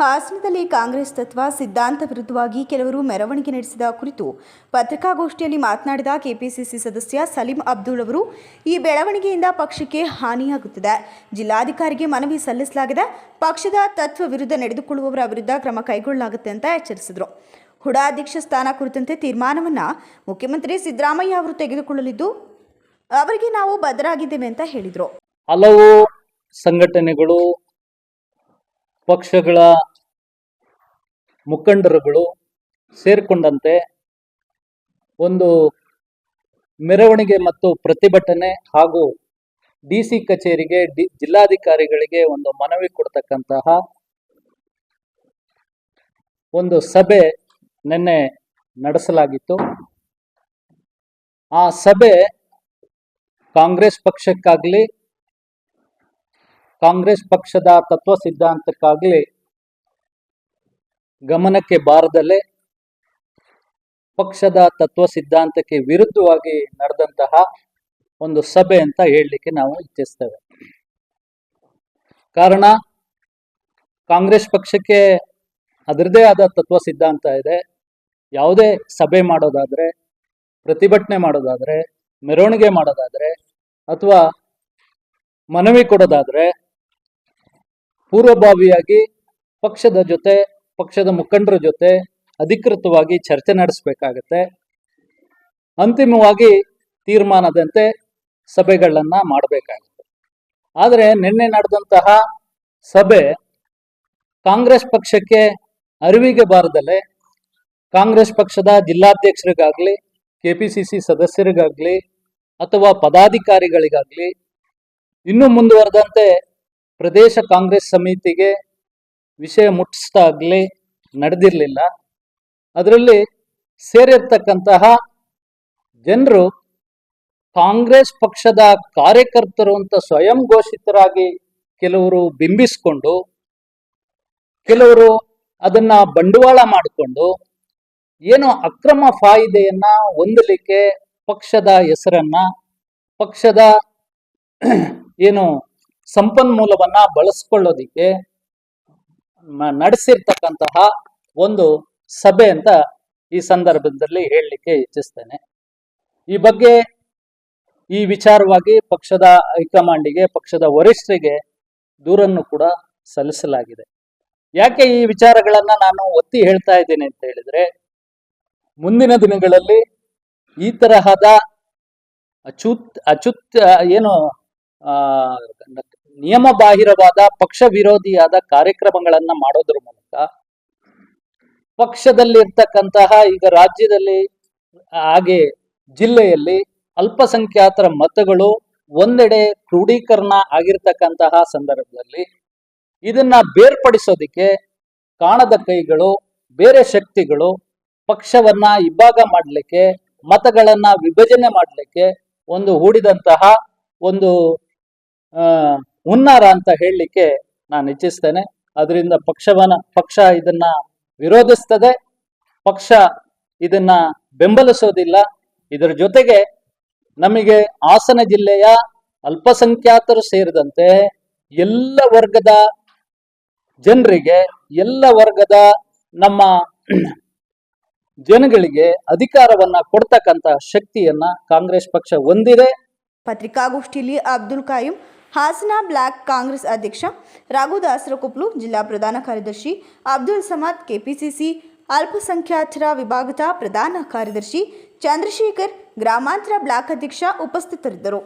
ಹಾಸನದಲ್ಲಿ ಕಾಂಗ್ರೆಸ್ ತತ್ವ ಸಿದ್ಧಾಂತ ವಿರುದ್ಧವಾಗಿ ಕೆಲವರು ಮೆರವಣಿಗೆ ನಡೆಸಿದ ಕುರಿತು ಪತ್ರಿಕಾಗೋಷ್ಠಿಯಲ್ಲಿ ಮಾತನಾಡಿದ ಕೆಪಿಸಿಸಿ ಸದಸ್ಯ ಸಲೀಂ ಅಬ್ದುಲ್ ಅವರು, ಈ ಬೆಳವಣಿಗೆಯಿಂದ ಪಕ್ಷಕ್ಕೆ ಹಾನಿಯಾಗುತ್ತಿದೆ. ಜಿಲ್ಲಾಧಿಕಾರಿಗೆ ಮನವಿ ಸಲ್ಲಿಸಲಾಗಿದೆ ಪಕ್ಷದ ತತ್ವ ವಿರುದ್ಧ ನಡೆದುಕೊಳ್ಳುವವರ ವಿರುದ್ಧ ಕ್ರಮ ಕೈಗೊಳ್ಳಲಾಗುತ್ತೆ ಅಂತ ಎಚ್ಚರಿಸಿದರು. ಹುಡಾ ಅಧ್ಯಕ್ಷ ಸ್ಥಾನ ಕುರಿತಂತೆ ತೀರ್ಮಾನವನ್ನು ಮುಖ್ಯಮಂತ್ರಿ ಸಿದ್ದರಾಮಯ್ಯ ಅವರು ತೆಗೆದುಕೊಳ್ಳಲಿದ್ದು, ಅವರಿಗೆ ನಾವು ಬದ್ಧರಾಗಿದ್ದೇವೆ ಅಂತ ಹೇಳಿದರು. ಹಲವು ಸಂಘಟನೆಗಳು ಪಕ್ಷಗಳ ಮುಖಂಡರುಗಳು ಸೇರಿಕೊಂಡಂತೆ ಒಂದು ಮೆರವಣಿಗೆ ಮತ್ತು ಪ್ರತಿಭಟನೆ ಹಾಗೂ ಡಿ ಸಿ ಕಚೇರಿಗೆ, ಡಿ ಜಿಲ್ಲಾಧಿಕಾರಿಗಳಿಗೆ ಒಂದು ಮನವಿ ಕೊಡ್ತಕ್ಕಂತಹ ಒಂದು ಸಭೆ ನಿನ್ನೆ ನಡೆಸಲಾಗಿತ್ತು. ಆ ಸಭೆ ಕಾಂಗ್ರೆಸ್ ಪಕ್ಷಕ್ಕಾಗಲಿ ಕಾಂಗ್ರೆಸ್ ಪಕ್ಷದ ತತ್ವ ಸಿದ್ಧಾಂತಕ್ಕಾಗಲಿ ಗಮನಕ್ಕೆ ಬಾರದಲ್ಲೇ ಪಕ್ಷದ ತತ್ವ ಸಿದ್ಧಾಂತಕ್ಕೆ ವಿರುದ್ಧವಾಗಿ ನಡೆದಂತಹ ಒಂದು ಸಭೆ ಅಂತ ಹೇಳಲಿಕ್ಕೆ ನಾವು ಇಚ್ಛಿಸ್ತೇವೆ. ಕಾರಣ, ಕಾಂಗ್ರೆಸ್ ಪಕ್ಷಕ್ಕೆ ಅದರದೇ ಆದ ತತ್ವ ಸಿದ್ಧಾಂತ ಇದೆ. ಯಾವುದೇ ಸಭೆ ಮಾಡೋದಾದ್ರೆ, ಪ್ರತಿಭಟನೆ ಮಾಡೋದಾದ್ರೆ, ಮೆರವಣಿಗೆ ಮಾಡೋದಾದ್ರೆ, ಅಥವಾ ಮನವಿ ಕೊಡೋದಾದ್ರೆ ಪೂರ್ವಭಾವಿಯಾಗಿ ಪಕ್ಷದ ಜೊತೆ, ಪಕ್ಷದ ಮುಖಂಡರ ಜೊತೆ ಅಧಿಕೃತವಾಗಿ ಚರ್ಚೆ ನಡೆಸಬೇಕಾಗತ್ತೆ. ಅಂತಿಮವಾಗಿ ತೀರ್ಮಾನದಂತೆ ಸಭೆಗಳನ್ನ ಮಾಡಬೇಕಾಗುತ್ತೆ. ಆದರೆ ನಿನ್ನೆ ನಡೆದಂತಹ ಸಭೆ ಕಾಂಗ್ರೆಸ್ ಪಕ್ಷಕ್ಕೆ ಅರಿವಿಗೆ ಬಾರದಲ್ಲೇ, ಕಾಂಗ್ರೆಸ್ ಪಕ್ಷದ ಜಿಲ್ಲಾಧ್ಯಕ್ಷರಿಗಾಗ್ಲಿ ಸಿ ಸದಸ್ಯರಿಗಾಗ್ಲಿ, ಅಥವಾ ಪದಾಧಿಕಾರಿಗಳಿಗಾಗ್ಲಿ, ಇನ್ನೂ ಮುಂದುವರೆದಂತೆ ಪ್ರದೇಶ ಕಾಂಗ್ರೆಸ್ ಸಮಿತಿಗೆ ವಿಷಯ ಮುಟ್ಟಿಸ್ದಾಗ್ಲಿ ನಡೆದಿರಲಿಲ್ಲ. ಅದರಲ್ಲಿ ಸೇರಿರ್ತಕ್ಕಂತಹ ಜನರು ಕಾಂಗ್ರೆಸ್ ಪಕ್ಷದ ಕಾರ್ಯಕರ್ತರು ಅಂತ ಸ್ವಯಂ ಘೋಷಿತರಾಗಿ ಕೆಲವರು ಬಿಂಬಿಸ್ಕೊಂಡು, ಕೆಲವರು ಅದನ್ನ ಬಂಡವಾಳ ಮಾಡಿಕೊಂಡು, ಏನೋ ಅಕ್ರಮ ಫಾಯಿದೆಯನ್ನ ಹೊಂದಲಿಕ್ಕೆ ಪಕ್ಷದ ಹೆಸರನ್ನ, ಪಕ್ಷದ ಏನು ಸಂಪನ್ಮೂಲವನ್ನ ಬಳಸ್ಕೊಳ್ಳೋದಿಕ್ಕೆ ನಡೆಸಿರ್ತಕ್ಕಂತಹ ಒಂದು ಸಭೆ ಅಂತ ಈ ಸಂದರ್ಭದಲ್ಲಿ ಹೇಳಲಿಕ್ಕೆ ಇಚ್ಛಿಸ್ತೇನೆ. ಈ ಬಗ್ಗೆ ಈ ವಿಚಾರವಾಗಿ ಪಕ್ಷದ ಹೈಕಮಾಂಡಿಗೆ, ಪಕ್ಷದ ವರಿಷ್ಠರಿಗೆ ದೂರನ್ನು ಕೂಡ ಸಲ್ಲಿಸಲಾಗಿದೆ. ಯಾಕೆ ಈ ವಿಚಾರಗಳನ್ನ ನಾನು ಒತ್ತಿ ಹೇಳ್ತಾ ಇದ್ದೇನೆ ಅಂತ ಹೇಳಿದ್ರೆ, ಮುಂದಿನ ದಿನಗಳಲ್ಲಿ ಈ ತರಹದ ಅಚೂತ್, ಅಚುತ್ ಏನು ನಿಯಮ ಬಾಹಿರವಾದ ಪಕ್ಷ ವಿರೋಧಿಯಾದ ಕಾರ್ಯಕ್ರಮಗಳನ್ನ ಮಾಡೋದ್ರ ಮೂಲಕ ಪಕ್ಷದಲ್ಲಿರ್ತಕ್ಕಂತಹ ಈಗ ರಾಜ್ಯದಲ್ಲಿ, ಹಾಗೆ ಜಿಲ್ಲೆಯಲ್ಲಿ ಅಲ್ಪಸಂಖ್ಯಾತರ ಮತಗಳು ಒಂದೆಡೆ ಕ್ರೋಢೀಕರಣ ಆಗಿರ್ತಕ್ಕಂತಹ ಸಂದರ್ಭದಲ್ಲಿ ಇದನ್ನ ಬೇರ್ಪಡಿಸೋದಿಕ್ಕೆ ಕಾಣದ ಕೈಗಳು, ಬೇರೆ ಶಕ್ತಿಗಳು ಪಕ್ಷವನ್ನ ಇಬ್ಬಾಗ ಮಾಡಲಿಕ್ಕೆ, ಮತಗಳನ್ನ ವಿಭಜನೆ ಮಾಡಲಿಕ್ಕೆ ಒಂದು ಹೂಡಿದಂತಹ ಒಂದು ಹುನ್ನಾರ ಅಂತ ಹೇಳಲಿಕ್ಕೆ ನಾನು ಇಚ್ಛಿಸ್ತೇನೆ. ಅದರಿಂದ ಪಕ್ಷವನ, ಪಕ್ಷ ಇದನ್ನ ವಿರೋಧಿಸ್ತದೆ. ಪಕ್ಷ ಇದನ್ನ ಬೆಂಬಲಿಸೋದಿಲ್ಲ. ಇದರ ಜೊತೆಗೆ ನಮಗೆ ಹಾಸನ ಜಿಲ್ಲೆಯ ಅಲ್ಪಸಂಖ್ಯಾತರು ಸೇರಿದಂತೆ ಎಲ್ಲ ವರ್ಗದ ಜನರಿಗೆ, ಎಲ್ಲ ವರ್ಗದ ನಮ್ಮ ಜನಗಳಿಗೆ ಅಧಿಕಾರವನ್ನ ಕೊಡ್ತಕ್ಕಂತ ಶಕ್ತಿಯನ್ನ ಕಾಂಗ್ರೆಸ್ ಪಕ್ಷ ಹೊಂದಿದೆ. ಪತ್ರಿಕಾಗೋಷ್ಠಿಯಲ್ಲಿ ಅಬ್ದುಲ್ ಕಾಯಿಂ ಹಾಸನ ಬ್ಲಾಕ್ ಕಾಂಗ್ರೆಸ್ ಅಧ್ಯಕ್ಷ ರಾಘುದಾಸರ ಕೊಪ್ಲು ಜಿಲ್ಲಾ ಪ್ರಧಾನ ಕಾರ್ಯದರ್ಶಿ ಅಬ್ದುಲ್ ಸಮದ್, ಕೆಪಿಸಿಸಿ ಅಲ್ಪಸಂಖ್ಯಾತರ ವಿಭಾಗದ ಪ್ರಧಾನ ಕಾರ್ಯದರ್ಶಿ ಚಂದ್ರಶೇಖರ್, ಗ್ರಾಮಾಂತರ ಬ್ಲಾಕ್ ಅಧ್ಯಕ್ಷ ಉಪಸ್ಥಿತರಿದ್ದರು.